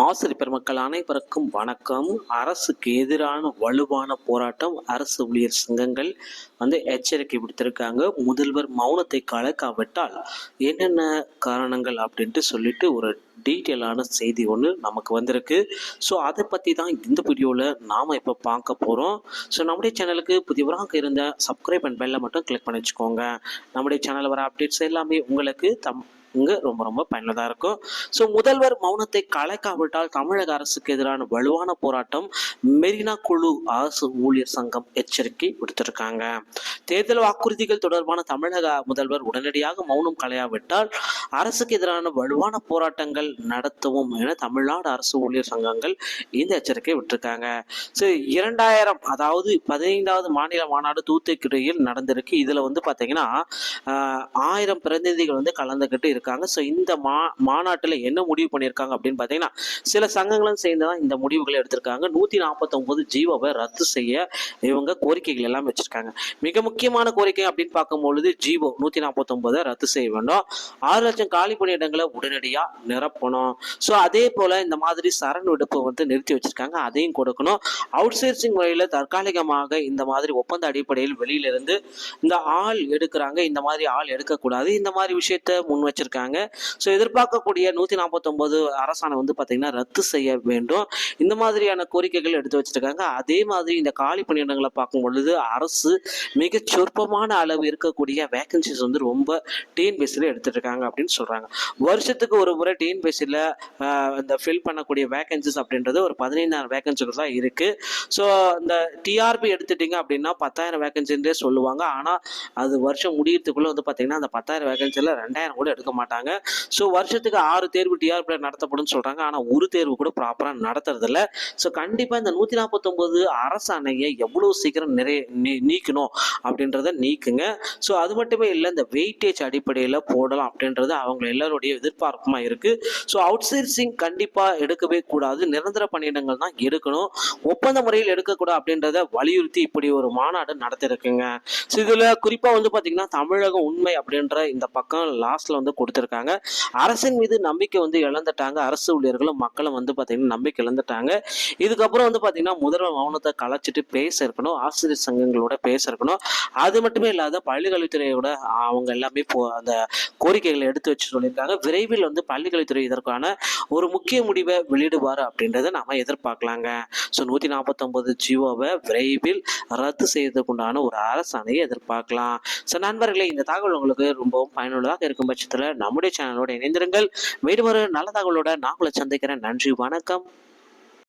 ஆசிரியர் பெருமக்கள் அனைவருக்கும் வணக்கம். அரசுக்கு எதிரான வலுவான போராட்டம் அரசு ஊழியர் சங்கங்கள் வந்து எச்சரிக்கை விடுத்திருக்காங்க. முதல்வர் மௌனத்தை கலக்காவிட்டால் என்னென்ன காரணங்கள் அப்படின்ட்டு சொல்லிட்டு ஒரு டீட்டெயிலான செய்தி ஒன்று நமக்கு வந்திருக்கு. ஸோ அதை பற்றி தான் இந்த வீடியோவில் நாம் இப்போ பார்க்க போகிறோம் ஸோ நம்முடைய சேனலுக்கு புதியவராக இருந்த சப்ஸ்கிரைப் அண்ட் பெல்லை மட்டும் கிளிக் பண்ணி வச்சுக்கோங்க. நம்முடைய சேனலில் வர அப்டேட்ஸ் எல்லாமே உங்களுக்கு தம் இங்கே ரொம்ப ரொம்ப பயனுள்ளதாக இருக்கும். ஸோ முதல்வர் மௌனத்தை கலைக்காவிட்டால் தமிழக அரசுக்கு எதிரான வலுவான போராட்டம் மெரினா குழு அரசு ஊழியர் சங்கம் எச்சரிக்கை விடுத்திருக்காங்க. தேர்தல் வாக்குறுதிகள் தொடர்பான தமிழக முதல்வர் உடனடியாக மௌனம் கலையாவிட்டால் அரசுக்கு எதிரான வலுவான போராட்டங்கள் நடத்தவும் என தமிழ்நாடு அரசு ஊழியர் சங்கங்கள் இந்த எச்சரிக்கை விட்டிருக்காங்க. ஸோ இரண்டாயிரம் அதாவது பதினைந்தாவது மாநில மாநாடு தூத்துக்குடியில் நடந்திருக்கு. இதில் வந்து பார்த்தீங்கன்னா ஆயிரம் பிரதிநிதிகள் வந்து கலந்துக்கிட்டு இருக்காங்க. ஸோ இந்த மா மாநாட்டில் என்ன முடிவு பண்ணியிருக்காங்க அப்படின்னு பார்த்தீங்கன்னா சில சங்கங்களும் சேர்ந்து தான் இந்த முடிவுகளை எடுத்திருக்காங்க. நூற்றி நாற்பத்தொம்போது ஜீவோவை ரத்து செய்ய இவங்க கோரிக்கைகள் எல்லாம் வச்சிருக்காங்க. மிக முக்கியமான கோரிக்கை அப்படின்னு பார்க்கும்பொழுது ஜீவோ நூற்றி நாற்பத்தொம்போதை ரத்து செய்ய வேண்டும். ஆறு லட்சம் காலி பணியிடங்களை உடனடியாக நிரப்பணும். ஸோ அதே போல் இந்த மாதிரி சரண் விடுப்பு வந்து நிறுத்தி வச்சிருக்காங்க. அதையும் கொடுக்கணும். அவுட் சோர்சிங் முறையில் தற்காலிகமாக இந்த மாதிரி ஒப்பந்த அடிப்படையில் வெளியிலிருந்து இந்த ஆள் எடுக்கிறாங்க. இந்த மாதிரி ஆள் எடுக்கக்கூடாது. இந்த மாதிரி விஷயத்த முன் வச்சிருக்காங்க ஸோ எதிர்பார்க்கக்கூடிய நூற்றி நாற்பத்தொம்போது அரசாணை வந்து பார்த்தீங்கன்னா ரத்து செய்ய வேண்டும். இந்த மாதிரியான கோரிக்கைகள் எடுத்து வச்சிருக்காங்க. அதே மாதிரி இந்த காலி பணியிடங்களை பார்க்கும் பொழுது அரசு மிக சொற்பமான அளவு இருக்கக்கூடிய வேகன்சிஸ் வந்து ரொம்ப டிஎன்பிஎஸ்சியில் எடுத்துட்டு இருக்காங்க அப்படின்னு சொல்கிறாங்க வருஷத்துக்கு ஒரு முறை டிஎன்பிஎஸ்சியில் இந்த ஃபில் பண்ணக்கூடிய வேகன்சிஸ் அப்படின்றது ஒரு பதினைந்தாயிரம் வேகன்சிகள் தான் இருக்குது ஸோ இந்த டிஆர்பி எடுத்துட்டிங்க அப்படின்னா பத்தாயிரம் வேகன்சின்றே சொல்லுவாங்க. ஆனால் அது வருஷம் முடியறதுக்குள்ளே வந்து பார்த்தீங்கன்னா அந்த பத்தாயிரம் வேகன்சியில் ரெண்டாயிரம் கூட எடுக்க மாட்டாங்க. ஸோ வருஷத்துக்கு ஆறு தேர்வு டிஆர்பியில் நடத்தப்படும் சொல்கிறாங்க ஆனால் ஒரு தேர்வு கூட ப்ராப்பராக நடத்துறதில்ல. ஸோ கண்டிப்பாக இந்த நூற்றி நாற்பத்தொம்போது அரசாணையை எவ்வளோ சீக்கிரம் நிறைய நீக்கணும் அப்படின்றத நீக்குங்க. ஸோ அது மட்டுமே இல்லை இந்த வெயிட்டேஜ் அடிப்படையில் போடலாம் அப்படின்றது அவங்க எல்லாருடைய எதிர்பார்ப்புமாக இருக்குது ஸோ அவுட் சோர்சிங் கண்டிப்பாக எடுக்கவே கூடாது. நிரந்தர பணியிடங்கள் தான் எடுக்கணும். ஒப்பந்த முறையில் எடுக்கக்கூடாது அப்படின்றத வலியுறுத்தி இப்படி ஒரு மாநாடு நடத்திருக்குங்க ஸோ இதில் குறிப்பாக வந்து பார்த்திங்கன்னா தமிழகம் உண்மை அப்படின்ற இந்த பக்கம் லாஸ்ட்டில் வந்து கொடுத்துருக்காங்க. அரசின் மீது நம்பிக்கை வந்து இழந்துட்டாங்க. அரசு ஊழியர்களும் மக்களும் வந்து பார்த்தீங்கன்னா நம்பிக்கை இழந்துட்டாங்க. இதுக்கப்புறம் வந்து பார்த்தீங்கன்னா முதல்வர் மௌனத்தை கலைச்சிட்டு பேச இருக்கணும். ஆசிரியர் சங்கங்களோட பேச இருக்கணும். அது மட்டுமே இல்லாத பள்ளிக்கல்வித்துறையோட அவங்க எல்லாமே போ அந்த கோரிக்கைகளை எடுத்து வச்சு சொல்லியிருக்காங்க. விரைவில் வந்து பள்ளிக்கல்வித்துறை இதற்கான ஒரு முக்கிய முடிவை வெளியிடுவார் அப்படின்றத நாம எதிர்பார்க்கலாங்க. ஸோ நூற்றி நாற்பத்தொம்பது ஜியோவை விரைவில் ரத்து செய்வதற்குண்டான ஒரு அரசாணையை எதிர்பார்க்கலாம். ஸோ நண்பர்களே இந்த தகவல் உங்களுக்கு ரொம்பவும் பயனுள்ளதாக இருக்கும் பட்சத்தில் நம்முடைய சேனலோடு இணைந்திருங்கள். மீண்டும் ஒரு நல்ல தகவலோட நான் உங்களை சந்திக்கிறேன். நன்றி வணக்கம்.